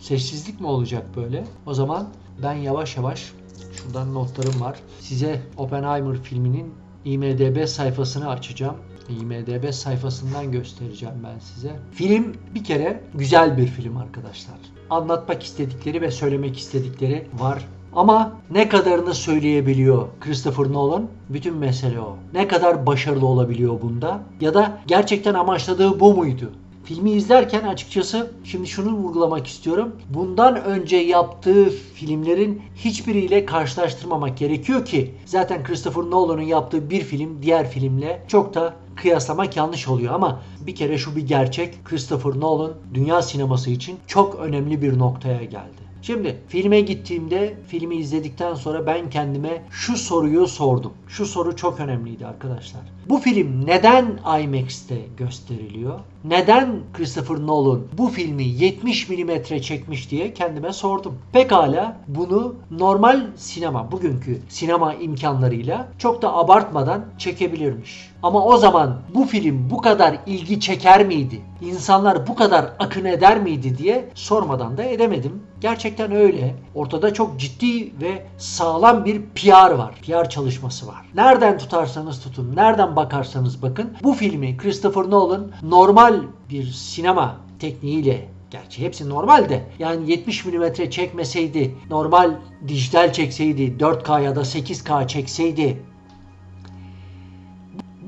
Sessizlik mi olacak böyle? O zaman ben yavaş yavaş şuradan notlarım var. Size Oppenheimer filminin IMDB sayfasını açacağım. IMDB sayfasından göstereceğim ben size. Film bir kere güzel bir film arkadaşlar. Anlatmak istedikleri ve söylemek istedikleri var. Ama ne kadarını söyleyebiliyor Christopher Nolan? Bütün mesele o. Ne kadar başarılı olabiliyor bunda? Ya da gerçekten amaçladığı bu muydu? Filmi izlerken açıkçası şimdi şunu vurgulamak istiyorum. Bundan önce yaptığı filmlerin hiçbiriyle karşılaştırmamak gerekiyor ki zaten Christopher Nolan'ın yaptığı bir film diğer filmle çok da kıyaslamak yanlış oluyor ama bir kere şu bir gerçek Christopher Nolan dünya sineması için çok önemli bir noktaya geldi. Şimdi filme gittiğimde filmi izledikten sonra ben kendime şu soruyu sordum. Şu soru çok önemliydi arkadaşlar. Bu film neden IMAX'te gösteriliyor? Neden Christopher Nolan bu filmi 70 mm çekmiş diye kendime sordum. Pekala bunu normal sinema, bugünkü sinema imkanlarıyla çok da abartmadan çekebilirmiş. Ama o zaman bu film bu kadar ilgi çeker miydi? İnsanlar bu kadar akın eder miydi diye sormadan da edemedim. Gerçekten öyle. Ortada çok ciddi ve sağlam bir PR var. PR çalışması var. Nereden tutarsanız tutun, nereden bakarsanız bakın bu filmi Christopher Nolan normal bir sinema tekniğiyle Gerçi hepsi normal de yani 70 mm çekmeseydi, normal dijital çekseydi, 4K ya da 8K çekseydi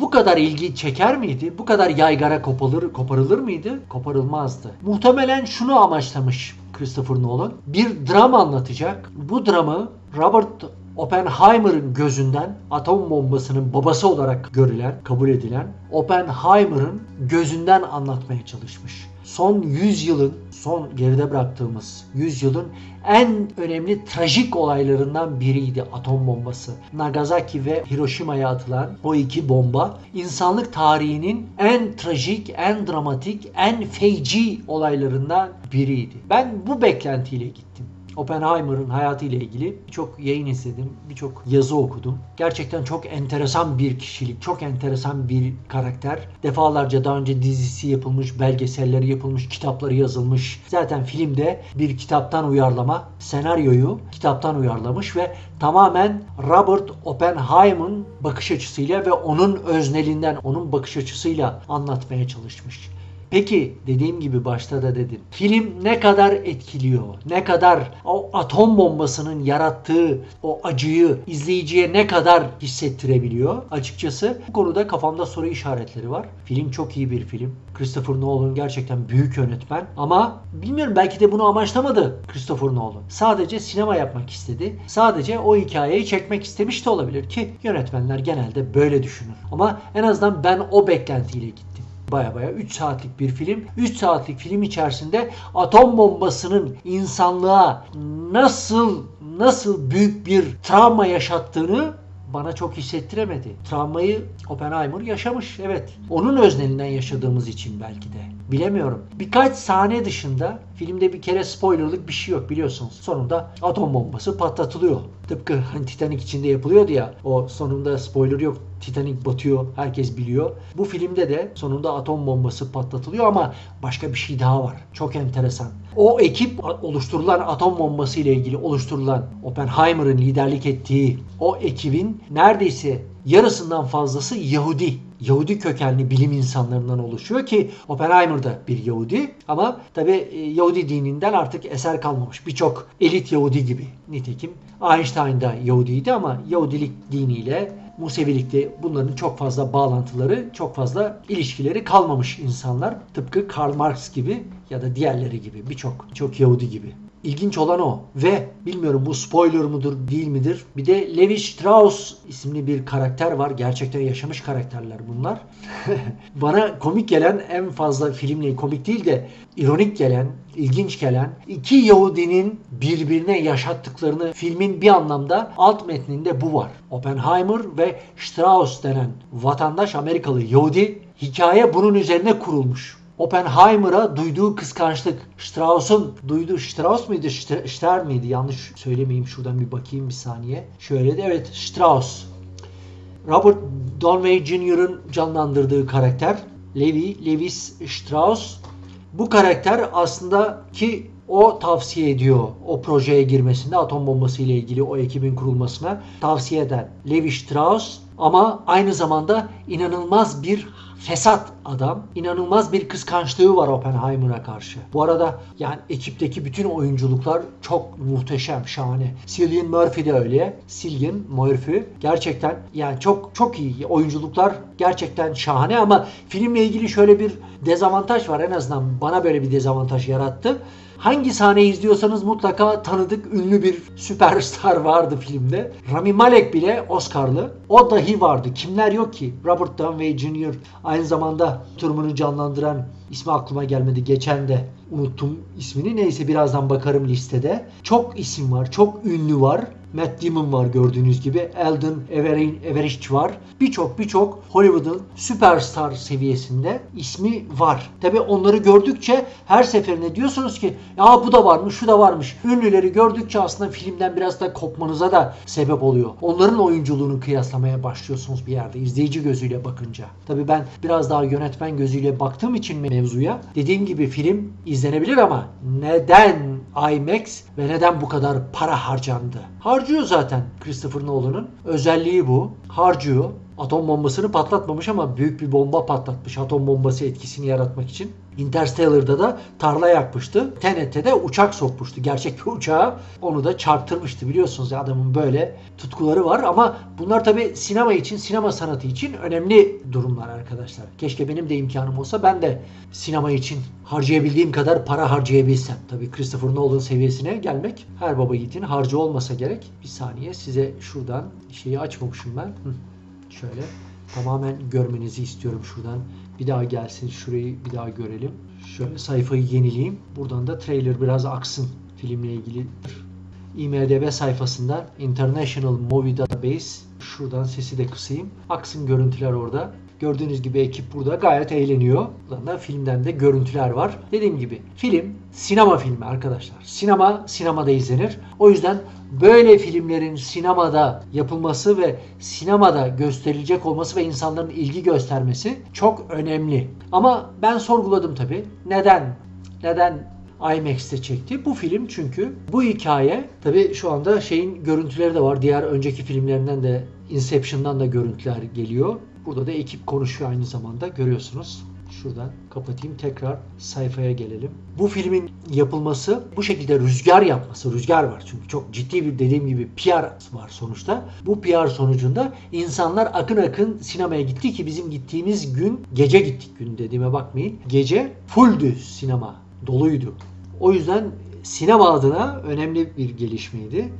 bu kadar ilgi çeker miydi? Bu kadar yaygara koparılır, koparılır mıydı? Koparılmazdı. Muhtemelen şunu amaçlamış Christopher Nolan. Bir dram anlatacak. Bu dramı Robert Oppenheimer'ın gözünden atom bombasının babası olarak görülen, kabul edilen Oppenheimer'ın gözünden anlatmaya çalışmış. Son 100 yılın, son geride bıraktığımız 100 yılın en önemli trajik olaylarından biriydi atom bombası. Nagasaki ve Hiroşima'ya atılan o iki bomba insanlık tarihinin en trajik, en dramatik, en feci olaylarından biriydi. Ben bu beklentiyle gittim. Oppenheimer'ın hayatıyla ilgili birçok yayın izledim, birçok yazı okudum. Gerçekten çok enteresan bir kişilik, çok enteresan bir karakter. Defalarca daha önce dizisi yapılmış, belgeselleri yapılmış, kitapları yazılmış. Zaten filmde bir kitaptan uyarlama, senaryoyu kitaptan uyarlamış ve tamamen Robert Oppenheimer'ın bakış açısıyla ve onun öznelinden, onun bakış açısıyla anlatmaya çalışmış. Peki dediğim gibi başta da dedim. Film ne kadar etkiliyor? Ne kadar o atom bombasının yarattığı o acıyı izleyiciye ne kadar hissettirebiliyor? Açıkçası bu konuda kafamda soru işaretleri var. Film çok iyi bir film. Christopher Nolan gerçekten büyük yönetmen ama bilmiyorum belki de bunu amaçlamadı Christopher Nolan. Sadece sinema yapmak istedi. Sadece o hikayeyi çekmek istemiş de olabilir ki yönetmenler genelde böyle düşünür. Ama en azından ben o beklentiyle gittim baya baya 3 saatlik bir film. 3 saatlik film içerisinde atom bombasının insanlığa nasıl nasıl büyük bir travma yaşattığını bana çok hissettiremedi. Travmayı Oppenheimer yaşamış evet. Onun öznelinden yaşadığımız için belki de. Bilemiyorum. Birkaç sahne dışında filmde bir kere spoilerlık bir şey yok biliyorsunuz. Sonunda atom bombası patlatılıyor. Tıpkı hani Titanic içinde yapılıyordu ya. O sonunda spoiler yok. Titanic batıyor. Herkes biliyor. Bu filmde de sonunda atom bombası patlatılıyor ama başka bir şey daha var. Çok enteresan. O ekip oluşturulan atom bombası ile ilgili oluşturulan Oppenheimer'ın liderlik ettiği o ekibin neredeyse yarısından fazlası Yahudi. Yahudi kökenli bilim insanlarından oluşuyor ki Oppenheimer da bir Yahudi ama tabi Yahudi dininden artık eser kalmamış. Birçok elit Yahudi gibi. Nitekim Einstein da Yahudiydi ama Yahudilik diniyle Musevilikte bunların çok fazla bağlantıları, çok fazla ilişkileri kalmamış insanlar. Tıpkı Karl Marx gibi ya da diğerleri gibi birçok çok Yahudi gibi. İlginç olan o. Ve bilmiyorum bu spoiler mudur değil midir? Bir de Levi Strauss isimli bir karakter var. Gerçekten yaşamış karakterler bunlar. Bana komik gelen en fazla filmle komik değil de ironik gelen, ilginç gelen iki Yahudinin birbirine yaşattıklarını filmin bir anlamda alt metninde bu var. Oppenheimer ve Strauss denen vatandaş Amerikalı Yahudi hikaye bunun üzerine kurulmuş. Oppenheimer'a duyduğu kıskançlık, Strauss'un duyduğu Strauss mıydı, Ster miydi? Yanlış söylemeyeyim şuradan bir bakayım bir saniye. Şöyle de evet Strauss. Robert Downey Jr.'ın canlandırdığı karakter Levi, Lewis Strauss Bu karakter aslında ki o tavsiye ediyor o projeye girmesinde atom bombası ile ilgili o ekibin kurulmasına tavsiye eden Levi Strauss ama aynı zamanda inanılmaz bir fesat adam. inanılmaz bir kıskançlığı var Oppenheimer'a karşı. Bu arada yani ekipteki bütün oyunculuklar çok muhteşem, şahane. Cillian Murphy de öyle. Cillian Murphy gerçekten yani çok çok iyi. Oyunculuklar gerçekten şahane ama filmle ilgili şöyle bir dezavantaj var. En azından bana böyle bir dezavantaj yarattı. Hangi sahneyi izliyorsanız mutlaka tanıdık ünlü bir süperstar vardı filmde. Rami Malek bile Oscar'lı. O dahi vardı. Kimler yok ki? Robert Downey Jr. aynı zamanda Turman'ı canlandıran ismi aklıma gelmedi. Geçen de unuttum ismini. Neyse birazdan bakarım listede. Çok isim var. Çok ünlü var. Matt Damon var gördüğünüz gibi. Alden Everin, Everett var. Birçok birçok Hollywood'un süperstar seviyesinde ismi var. Tabi onları gördükçe her seferinde diyorsunuz ki ya bu da varmış, şu da varmış. Ünlüleri gördükçe aslında filmden biraz da kopmanıza da sebep oluyor. Onların oyunculuğunu kıyaslamaya başlıyorsunuz bir yerde izleyici gözüyle bakınca. Tabi ben biraz daha yönetmen gözüyle baktığım için mevzuya dediğim gibi film izlenebilir ama neden IMAX ve neden bu kadar para harcandı? Harcıyor zaten Christopher Nolan'ın. Özelliği bu. Harcıyor. Atom bombasını patlatmamış ama büyük bir bomba patlatmış atom bombası etkisini yaratmak için. Interstellar'da da tarla yakmıştı. Tenet'te de uçak sokmuştu. Gerçek bir uçağı onu da çarptırmıştı biliyorsunuz. Adamın böyle tutkuları var ama bunlar tabi sinema için, sinema sanatı için önemli durumlar arkadaşlar. Keşke benim de imkanım olsa ben de sinema için harcayabildiğim kadar para harcayabilsem. Tabi Christopher Nolan seviyesine gelmek her baba yiğidin harcı olmasa gerek. Bir saniye size şuradan şeyi açmamışım ben. Şöyle tamamen görmenizi istiyorum şuradan. Bir daha gelsin şurayı bir daha görelim. Şöyle sayfayı yenileyim. Buradan da trailer biraz aksın filmle ilgili. IMDB sayfasında International Movie Database. Şuradan sesi de kısayım. Aksın görüntüler orada. Gördüğünüz gibi ekip burada gayet eğleniyor. Buradan da filmden de görüntüler var. Dediğim gibi film sinema filmi arkadaşlar. Sinema sinemada izlenir. O yüzden böyle filmlerin sinemada yapılması ve sinemada gösterilecek olması ve insanların ilgi göstermesi çok önemli. Ama ben sorguladım tabii. Neden? Neden IMAX'te çekti. Bu film çünkü bu hikaye tabi şu anda şeyin görüntüleri de var. Diğer önceki filmlerinden de Inception'dan da görüntüler geliyor. Burada da ekip konuşuyor aynı zamanda görüyorsunuz. Şuradan kapatayım tekrar sayfaya gelelim. Bu filmin yapılması bu şekilde rüzgar yapması, rüzgar var çünkü çok ciddi bir dediğim gibi PR var sonuçta. Bu PR sonucunda insanlar akın akın sinemaya gitti ki bizim gittiğimiz gün gece gittik gün dediğime bakmayın. Gece fulldü sinema, doluydu. O yüzden sinema adına önemli bir gelişmeydi.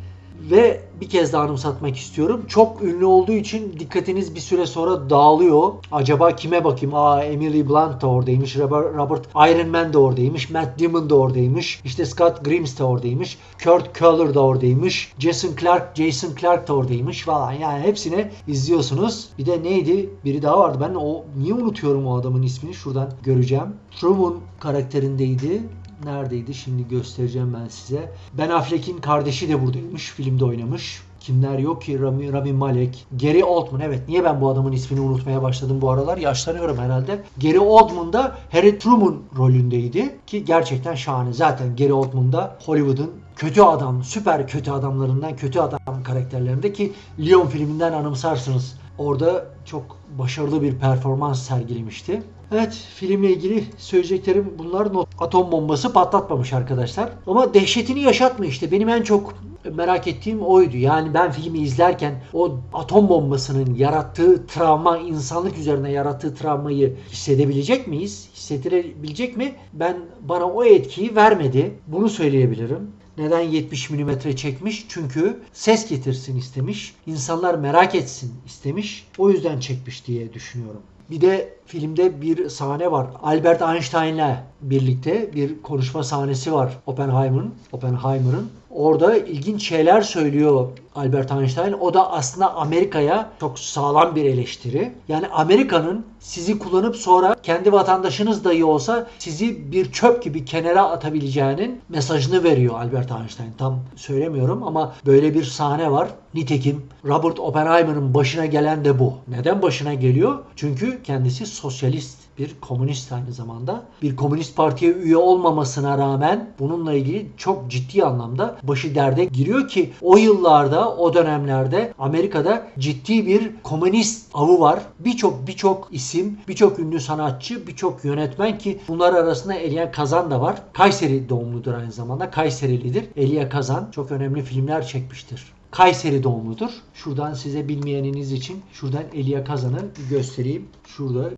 Ve bir kez daha anımsatmak istiyorum. Çok ünlü olduğu için dikkatiniz bir süre sonra dağılıyor. Acaba kime bakayım? Aa Emily Blunt da oradaymış. Robert Iron Man da oradaymış. Matt Damon da oradaymış. İşte Scott Grimes de oradaymış. Kurt Keller da oradaymış. Jason Clark, Jason Clark da oradaymış falan. Yani hepsini izliyorsunuz. Bir de neydi? Biri daha vardı. Ben o niye unutuyorum o adamın ismini? Şuradan göreceğim. Truman karakterindeydi neredeydi şimdi göstereceğim ben size. Ben Affleck'in kardeşi de buradaymış. Filmde oynamış. Kimler yok ki? Rami, Rami Malek. Gary Oldman. Evet niye ben bu adamın ismini unutmaya başladım bu aralar? Yaşlanıyorum herhalde. Gary Oldman da Harry Truman rolündeydi. Ki gerçekten şahane. Zaten Gary Oldman da Hollywood'un kötü adam, süper kötü adamlarından, kötü adam karakterlerinde ki Leon filminden anımsarsınız. Orada çok başarılı bir performans sergilemişti. Evet filmle ilgili söyleyeceklerim bunlar. Atom bombası patlatmamış arkadaşlar. Ama dehşetini yaşatmıyor işte. Benim en çok merak ettiğim oydu. Yani ben filmi izlerken o atom bombasının yarattığı travma, insanlık üzerine yarattığı travmayı hissedebilecek miyiz? Hissettirebilecek mi? Ben bana o etkiyi vermedi. Bunu söyleyebilirim. Neden 70 mm çekmiş? Çünkü ses getirsin istemiş. İnsanlar merak etsin istemiş. O yüzden çekmiş diye düşünüyorum. Bir de filmde bir sahne var. Albert Einstein'la birlikte bir konuşma sahnesi var Oppenheimer'ın. Oppenheimer'ın. Orada ilginç şeyler söylüyor Albert Einstein. O da aslında Amerika'ya çok sağlam bir eleştiri. Yani Amerika'nın sizi kullanıp sonra kendi vatandaşınız dahi olsa sizi bir çöp gibi kenara atabileceğinin mesajını veriyor Albert Einstein. Tam söylemiyorum ama böyle bir sahne var. Nitekim Robert Oppenheimer'ın başına gelen de bu. Neden başına geliyor? Çünkü kendisi sosyalist bir komünist aynı zamanda. Bir komünist partiye üye olmamasına rağmen bununla ilgili çok ciddi anlamda başı derde giriyor ki o yıllarda, o dönemlerde Amerika'da ciddi bir komünist avı var. Birçok birçok isim, birçok ünlü sanatçı, birçok yönetmen ki bunlar arasında Elia Kazan da var. Kayseri doğumludur aynı zamanda. Kayserilidir. Elia Kazan çok önemli filmler çekmiştir. Kayseri doğumludur. Şuradan size bilmeyeniniz için şuradan Elia Kazan'ı göstereyim. Şurada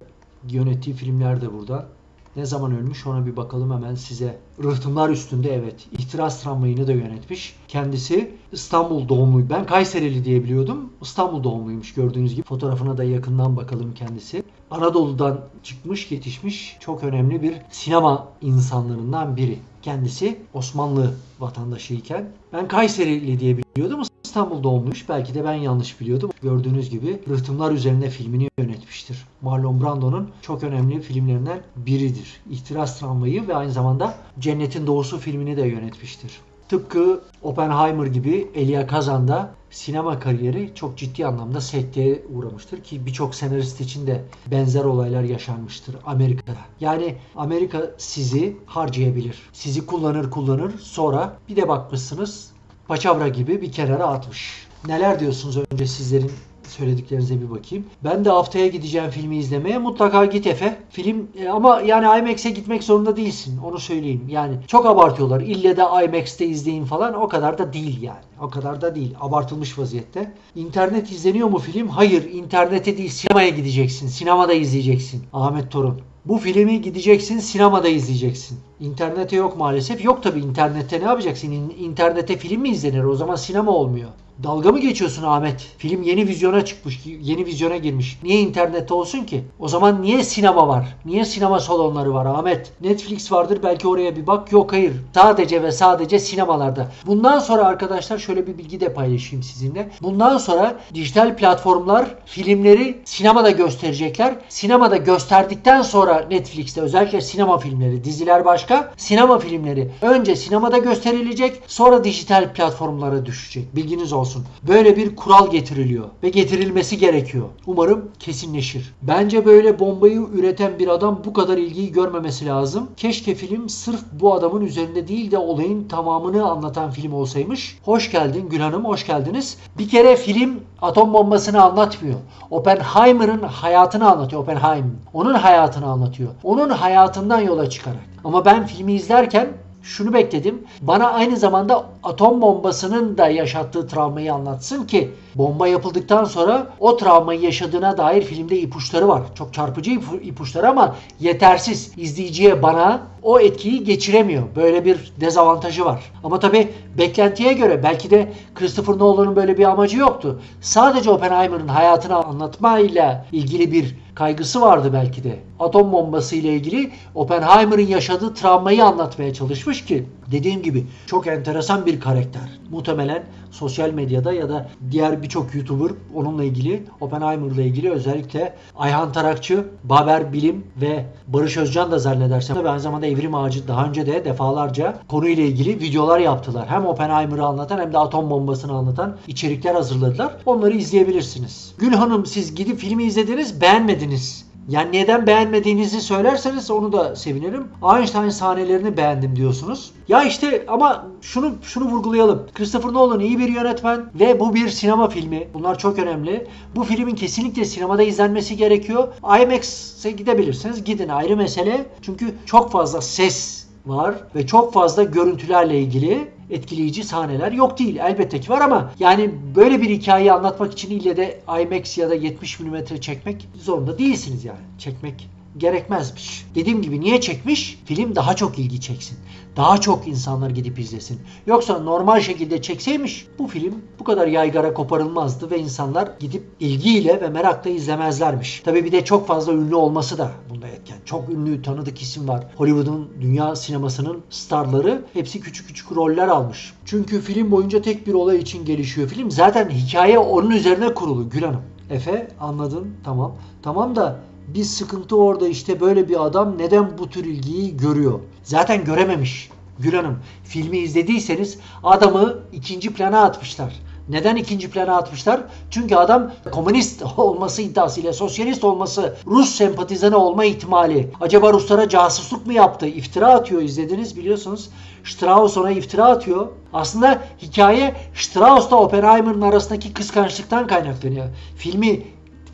yönettiği filmler de burada. Ne zaman ölmüş ona bir bakalım hemen size. Rıhtımlar üstünde evet. İhtiras tramvayını da yönetmiş. Kendisi İstanbul doğumluydu. Ben Kayserili diye biliyordum. İstanbul doğumluymuş gördüğünüz gibi. Fotoğrafına da yakından bakalım kendisi. Anadolu'dan çıkmış yetişmiş çok önemli bir sinema insanlarından biri. Kendisi Osmanlı vatandaşıyken ben Kayserili diye biliyordum. İstanbul doğumluymuş. Belki de ben yanlış biliyordum. Gördüğünüz gibi Rıhtımlar Üzerine filmini yönetmiştir. Marlon Brando'nun çok önemli filmlerinden biridir. İhtiras Tramvayı ve aynı zamanda Cennetin Doğusu filmini de yönetmiştir. Tıpkı Oppenheimer gibi Elia Kazan da sinema kariyeri çok ciddi anlamda sekteye uğramıştır ki birçok senarist için de benzer olaylar yaşanmıştır Amerika'da. Yani Amerika sizi harcayabilir. Sizi kullanır kullanır sonra bir de bakmışsınız paçavra gibi bir kenara atmış. Neler diyorsunuz önce sizlerin söylediklerinize bir bakayım. Ben de haftaya gideceğim filmi izlemeye. Mutlaka git Efe. Film e, ama yani IMAX'e gitmek zorunda değilsin. Onu söyleyeyim. Yani çok abartıyorlar. İlle de IMAX'te izleyin falan. O kadar da değil yani. O kadar da değil. Abartılmış vaziyette. İnternet izleniyor mu film? Hayır. internete değil. Sinemaya gideceksin. Sinemada izleyeceksin. Ahmet Torun. Bu filmi gideceksin sinemada izleyeceksin. İnternete yok maalesef. Yok tabi internette ne yapacaksın? İnternete film mi izlenir? O zaman sinema olmuyor. Dalga mı geçiyorsun Ahmet? Film yeni vizyona çıkmış, yeni vizyona girmiş. Niye internette olsun ki? O zaman niye sinema var? Niye sinema salonları var Ahmet? Netflix vardır belki oraya bir bak. Yok hayır. Sadece ve sadece sinemalarda. Bundan sonra arkadaşlar şöyle bir bilgi de paylaşayım sizinle. Bundan sonra dijital platformlar filmleri sinemada gösterecekler. Sinemada gösterdikten sonra Netflix'te özellikle sinema filmleri, diziler başka, sinema filmleri önce sinemada gösterilecek, sonra dijital platformlara düşecek. Bilginiz olsun. Böyle bir kural getiriliyor ve getirilmesi gerekiyor. Umarım kesinleşir. Bence böyle bombayı üreten bir adam bu kadar ilgiyi görmemesi lazım. Keşke film sırf bu adamın üzerinde değil de olayın tamamını anlatan film olsaymış. Hoş geldin Gül Hanım, hoş geldiniz. Bir kere film atom bombasını anlatmıyor. Oppenheimer'ın hayatını anlatıyor. Oppenheim. Onun hayatını anlatıyor. Onun hayatından yola çıkarak. Ama ben filmi izlerken şunu bekledim. Bana aynı zamanda atom bombasının da yaşattığı travmayı anlatsın ki bomba yapıldıktan sonra o travmayı yaşadığına dair filmde ipuçları var. Çok çarpıcı ipuçları ama yetersiz. İzleyiciye bana o etkiyi geçiremiyor. Böyle bir dezavantajı var. Ama tabi beklentiye göre belki de Christopher Nolan'ın böyle bir amacı yoktu. Sadece Oppenheimer'ın hayatını anlatmayla ilgili bir kaygısı vardı belki de. Atom bombası ile ilgili Oppenheimer'ın yaşadığı travmayı anlatmaya çalışmış ki dediğim gibi çok enteresan bir karakter. Muhtemelen sosyal medyada ya da diğer birçok YouTuber onunla ilgili Oppenheimer'la ilgili özellikle Ayhan Tarakçı, Baber Bilim ve Barış Özcan da zannedersem aynı zamanda Evrim Ağacı daha önce de defalarca konuyla ilgili videolar yaptılar. Hem Oppenheimer'ı anlatan hem de atom bombasını anlatan içerikler hazırladılar. Onları izleyebilirsiniz. Gül Hanım siz gidip filmi izlediniz beğenmediniz. Yani neden beğenmediğinizi söylerseniz onu da sevinirim. Einstein sahnelerini beğendim diyorsunuz. Ya işte ama şunu şunu vurgulayalım. Christopher Nolan iyi bir yönetmen ve bu bir sinema filmi. Bunlar çok önemli. Bu filmin kesinlikle sinemada izlenmesi gerekiyor. IMAX'e gidebilirsiniz. Gidin ayrı mesele. Çünkü çok fazla ses var ve çok fazla görüntülerle ilgili etkileyici sahneler yok değil. Elbette ki var ama yani böyle bir hikayeyi anlatmak için ille de IMAX ya da 70 mm çekmek zorunda değilsiniz yani. Çekmek gerekmezmiş. Dediğim gibi niye çekmiş? Film daha çok ilgi çeksin. Daha çok insanlar gidip izlesin. Yoksa normal şekilde çekseymiş bu film bu kadar yaygara koparılmazdı ve insanlar gidip ilgiyle ve merakla izlemezlermiş. Tabi bir de çok fazla ünlü olması da bunda etken. Çok ünlü tanıdık isim var. Hollywood'un dünya sinemasının starları hepsi küçük küçük roller almış. Çünkü film boyunca tek bir olay için gelişiyor film. Zaten hikaye onun üzerine kurulu Gül Hanım. Efe anladın tamam. Tamam da bir sıkıntı orada işte böyle bir adam neden bu tür ilgiyi görüyor? Zaten görememiş Gül Hanım. Filmi izlediyseniz adamı ikinci plana atmışlar. Neden ikinci plana atmışlar? Çünkü adam komünist olması iddiasıyla, sosyalist olması, Rus sempatizanı olma ihtimali. Acaba Ruslara casusluk mu yaptı? İftira atıyor izlediniz biliyorsunuz. Strauss ona iftira atıyor. Aslında hikaye Strauss'la Oppenheimer'ın arasındaki kıskançlıktan kaynaklanıyor. Filmi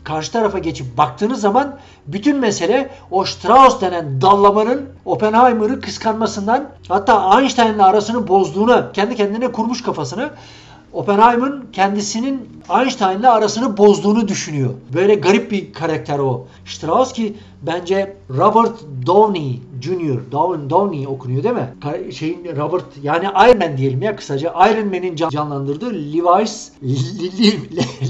karşı tarafa geçip baktığınız zaman bütün mesele o Strauss denen dallamanın Oppenheimer'ı kıskanmasından hatta Einstein'la arasını bozduğunu kendi kendine kurmuş kafasını Oppenheimer'ın kendisinin Einstein'la arasını bozduğunu düşünüyor. Böyle garip bir karakter o. Strauss ki bence Robert Downey Jr. Down, Downey okunuyor değil mi? Şeyin Robert yani Iron Man diyelim ya kısaca. Iron Man'in can- canlandırdığı Levi's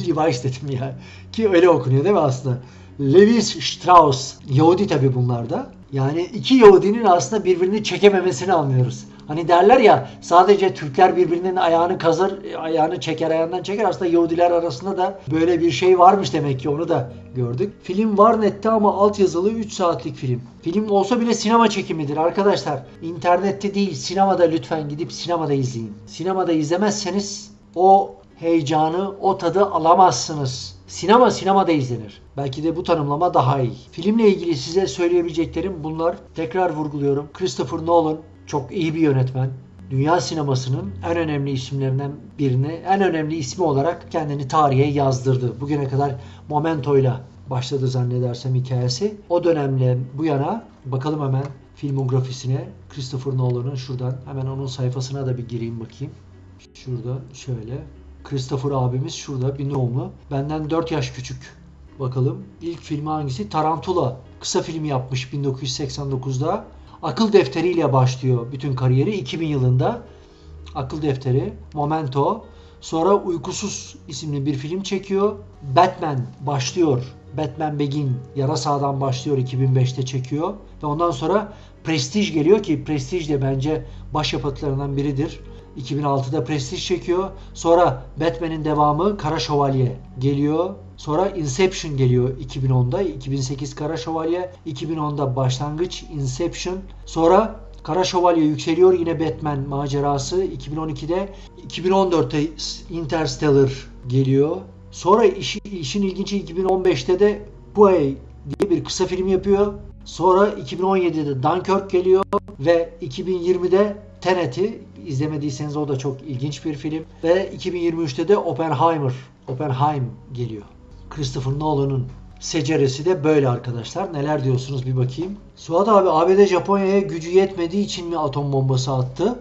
Levi's dedim ya. Ki öyle okunuyor değil mi aslında? Levi Strauss. Yahudi tabi bunlarda. Yani iki Yahudinin aslında birbirini çekememesini anlıyoruz. Hani derler ya sadece Türkler birbirinin ayağını kazır, ayağını çeker, ayağından çeker. Aslında Yahudiler arasında da böyle bir şey varmış demek ki onu da gördük. Film var nette ama altyazılı 3 saatlik film. Film olsa bile sinema çekimidir arkadaşlar. İnternette değil sinemada lütfen gidip sinemada izleyin. Sinemada izlemezseniz o heyecanı, o tadı alamazsınız. Sinema sinemada izlenir. Belki de bu tanımlama daha iyi. Filmle ilgili size söyleyebileceklerim bunlar. Tekrar vurguluyorum. Christopher Nolan çok iyi bir yönetmen. Dünya sinemasının en önemli isimlerinden birini, en önemli ismi olarak kendini tarihe yazdırdı. Bugüne kadar Momento'yla başladı zannedersem hikayesi. O dönemle bu yana bakalım hemen filmografisine Christopher Nolan'ın şuradan hemen onun sayfasına da bir gireyim bakayım. Şurada şöyle. Christopher abimiz şurada bir doğumlu. Benden 4 yaş küçük. Bakalım ilk filmi hangisi? Tarantula. Kısa film yapmış 1989'da. Akıl defteriyle başlıyor bütün kariyeri 2000 yılında. Akıl defteri, Momento. Sonra Uykusuz isimli bir film çekiyor. Batman başlıyor. Batman Begin yarasadan başlıyor 2005'te çekiyor. Ve ondan sonra Prestige geliyor ki Prestige de bence başyapıtlarından biridir. 2006'da Prestige çekiyor. Sonra Batman'in devamı Kara Şövalye geliyor. Sonra Inception geliyor 2010'da. 2008 Kara Şövalye. 2010'da başlangıç Inception. Sonra Kara Şövalye yükseliyor yine Batman macerası 2012'de. 2014'te Interstellar geliyor. Sonra işi, işin ilginci 2015'te de Puey diye bir kısa film yapıyor. Sonra 2017'de Dunkirk geliyor ve 2020'de Tenet'i izlemediyseniz o da çok ilginç bir film ve 2023'te de Oppenheimer, Oppenheim geliyor. Christopher Nolan'ın seceresi de böyle arkadaşlar. Neler diyorsunuz bir bakayım. Suat abi ABD Japonya'ya gücü yetmediği için mi atom bombası attı?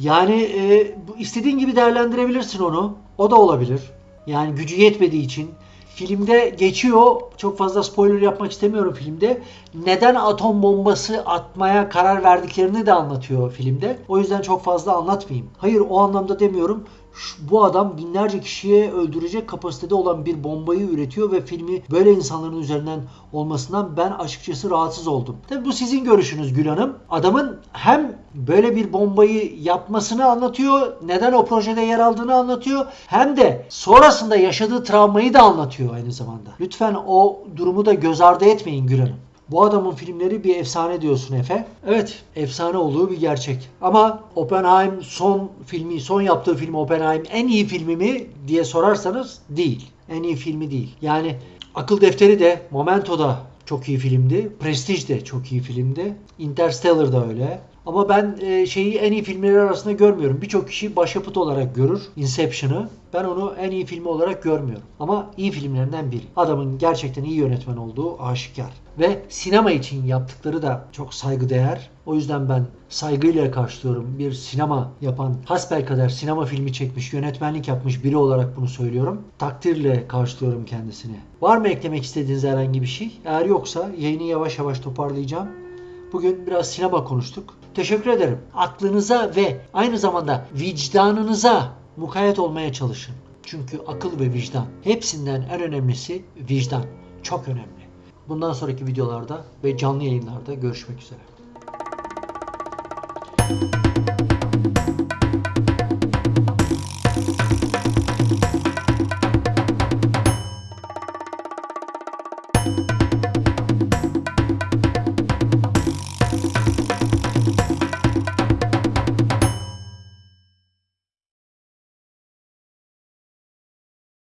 Yani e, istediğin gibi değerlendirebilirsin onu. O da olabilir. Yani gücü yetmediği için filmde geçiyor. Çok fazla spoiler yapmak istemiyorum filmde. Neden atom bombası atmaya karar verdiklerini de anlatıyor filmde. O yüzden çok fazla anlatmayayım. Hayır o anlamda demiyorum. Bu adam binlerce kişiye öldürecek kapasitede olan bir bombayı üretiyor ve filmi böyle insanların üzerinden olmasından ben açıkçası rahatsız oldum. Tabi bu sizin görüşünüz Gül Hanım. Adamın hem böyle bir bombayı yapmasını anlatıyor, neden o projede yer aldığını anlatıyor, hem de sonrasında yaşadığı travmayı da anlatıyor aynı zamanda. Lütfen o durumu da göz ardı etmeyin Gül Hanım. Bu adamın filmleri bir efsane diyorsun Efe. Evet, efsane olduğu bir gerçek. Ama Oppenheim son filmi, son yaptığı film Oppenheim en iyi filmi mi diye sorarsanız değil. En iyi filmi değil. Yani Akıl Defteri de Momento'da çok iyi filmdi. Prestige de çok iyi filmdi. Interstellar da öyle. Ama ben e, şeyi en iyi filmleri arasında görmüyorum. Birçok kişi başyapıt olarak görür Inception'ı. Ben onu en iyi filmi olarak görmüyorum. Ama iyi filmlerinden biri. Adamın gerçekten iyi yönetmen olduğu aşikar. Ve sinema için yaptıkları da çok saygıdeğer. O yüzden ben saygıyla karşılıyorum. Bir sinema yapan, hasbelkader sinema filmi çekmiş, yönetmenlik yapmış biri olarak bunu söylüyorum. Takdirle karşılıyorum kendisini. Var mı eklemek istediğiniz herhangi bir şey? Eğer yoksa yayını yavaş yavaş toparlayacağım. Bugün biraz sinema konuştuk. Teşekkür ederim. Aklınıza ve aynı zamanda vicdanınıza mukayyet olmaya çalışın. Çünkü akıl ve vicdan hepsinden en önemlisi vicdan. Çok önemli. Bundan sonraki videolarda ve canlı yayınlarda görüşmek üzere.